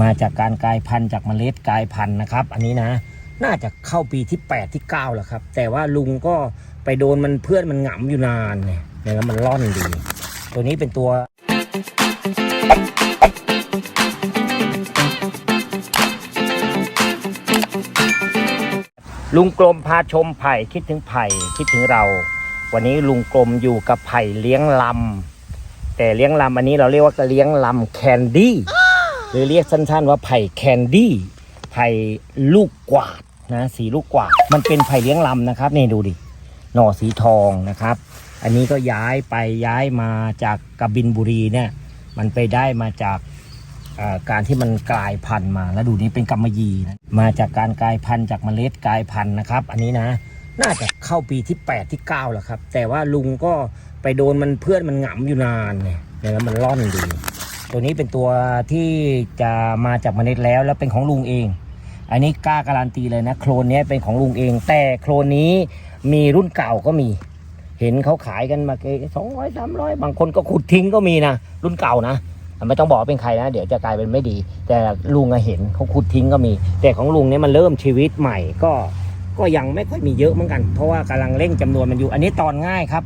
มาจากการกลายพันธุ์จากเมล็ดกลายพันธุ์นะครับ อันนี้นะ น่าจะเข้าปีที่ 8 ที่9แล้วครับ แต่ว่าลุงก็ไปโดนมันเพื่อนมันหงำอยู่นานเนี่ยแล้วมันร่อนดี ตัวนี้เป็นตัวลุงกลมพาชมไผ่คิดถึงไผ่คิดถึงเรา วันนี้ลุงกลมอยู่กับไผ่เลี้ยงลำแต่เลี้ยงลำอันนี้เราเรียกว่าเลี้ยงลำแคนดี้ หรือเรียกสั้นๆว่าไผ่แคนดี้ไผ่ลูกกวาดนะสีลูกกวาดมันเป็นไผ่เลี้ยงลำนะครับนี่ดูดิหน่อสีทองนะครับ อันนี้ก็ย้ายไปย้ายมาจากกบินบุรีเนี่ยมันไปได้มาจากการที่มันกลายพันธุ์มาแล้วดูนี่เป็นกำมะยีนะมาจากการกลายพันธุ์จากเมล็ดกลายพันธุ์นะครับ อันนี้นะน่าจะเข้าปีที่ 8 ที่ 9 แล้วครับ แต่ว่าลุงก็ไปโดนมันเพื่อนมันหงำอยู่นานเนี่ยแล้วมันร่อนดี ตัวนี้เป็นตัวที่จะมาจากเมล็ดแล้วแล้วเป็นของลุงเอง อันนี้กล้าการันตีเลยนะ โคลนนี้เป็นของลุงเอง แต่โคลนนี้มีรุ่นเก่าก็มี เห็นเขาขายกันมาเกสองร้อยสามร้อยบางคนก็ขุดทิ้งก็มีนะรุ่นเก่านะไม่ต้องบอกเป็นใครนะ เดี๋ยวจะกลายเป็นไม่ดี แต่ลุงเห็นเขาขุดทิ้งก็มี แต่ของลุงเนี่ยมันเริ่มชีวิตใหม่ก็ก็ยังไม่ค่อยมีเยอะเหมือนกัน เพราะว่ากำลังเร่งจำนวนมันอยู่ อันนี้ตอนง่ายครับ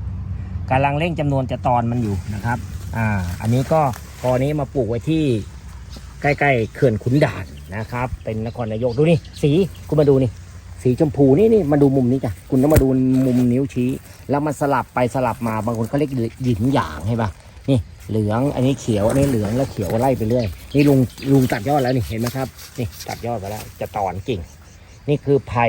กำลังเร่งจำนวนจะตอนมันอยู่นะครับ อ่า อันนี้ก็ อนี้มาปลูกไว้ที่ใกล้ๆเขื่อนขุนด่านนะครับ เป็นนครนายกดูนี่สีคุณมาดูนี่ สีชมพูนี่นี่มาดูมุมนี้จ้ะคุณต้องมาดูมุมนิ้วชี้ แล้วมันสลับไปสลับมาบางคนเขาเรียกหยินหยางใช่ปะนี่เหลืองอันนี้เขียวอันนี้เหลืองแล้วเขียวไล่ไปเรื่อยนี่ลุงลุงตัดยอดแล้วนี่เห็นไหมครับนี่ตัดยอดไปแล้วจะตอนกิ่ง นี่คือไผ่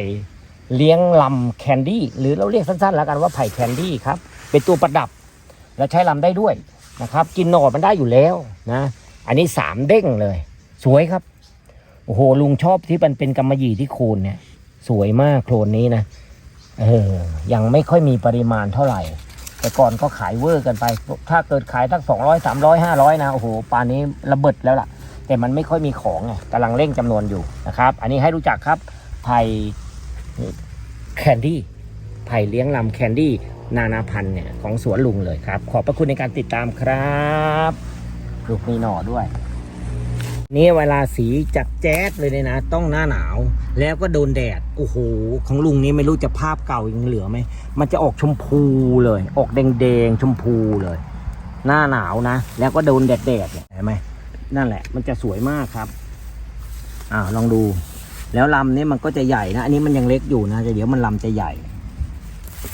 เลี้ยงลำแคนดี้หรือเราเรียกสั้นๆ แล้วกันว่าไผ่แคนดี้ครับเป็นตัวประดับและใช้ลำได้ด้วย นะครับ กินหน่อมันได้อยู่แล้วนะ อันนี้สามเด้งเลย สวยครับโอ้โหลุงชอบที่มันเป็นกำมะหยี่ที่โคนเนี่ย สวยมากโคลนนี้นะเออยังไม่ค่อยมีปริมาณเท่าไหร่ แต่ก่อนก็ขายเวอร์กันไป ถ้าเกิดขายตั้งสองร้อยสามร้อยห้าร้อยนะโอ้โหปานนี้ระเบิดแล้วล่ะ แต่มันไม่ค่อยมีของไงกำลังเร่งจำนวนอยู่นะครับ อันนี้ให้รู้จักครับไผ่แคนดี้ไผ่เลี้ยงลำแคนดี้ นานาพันธุ์เนี่ยของสวนลุงเลยครับ ขอบพระคุณในการติดตามครับลูกมีหน่อด้วย นี่เวลาสีจัดแจ๊ดเลยเนี่ยนะ ต้องหน้าหนาว แล้วก็โดนแดดโอ้โหของลุงนี้ไม่รู้จะภาพเก่ายังเหลือไหมมันจะออกชมพูเลย ออกแดงๆชมพูเลย หน้าหนาวนะ แล้วก็โดนแดดๆเนี่ยเห็นไหมนั่นแหละ มันจะสวยมากครับอ่าลองดู แล้วลำนี้มันก็จะใหญ่นะอันนี้มันยังเล็กอยู่นะแต่เดี๋ยวมันลำจะใหญ่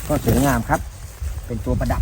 ก็สวยงามครับ เป็นตัวประดับ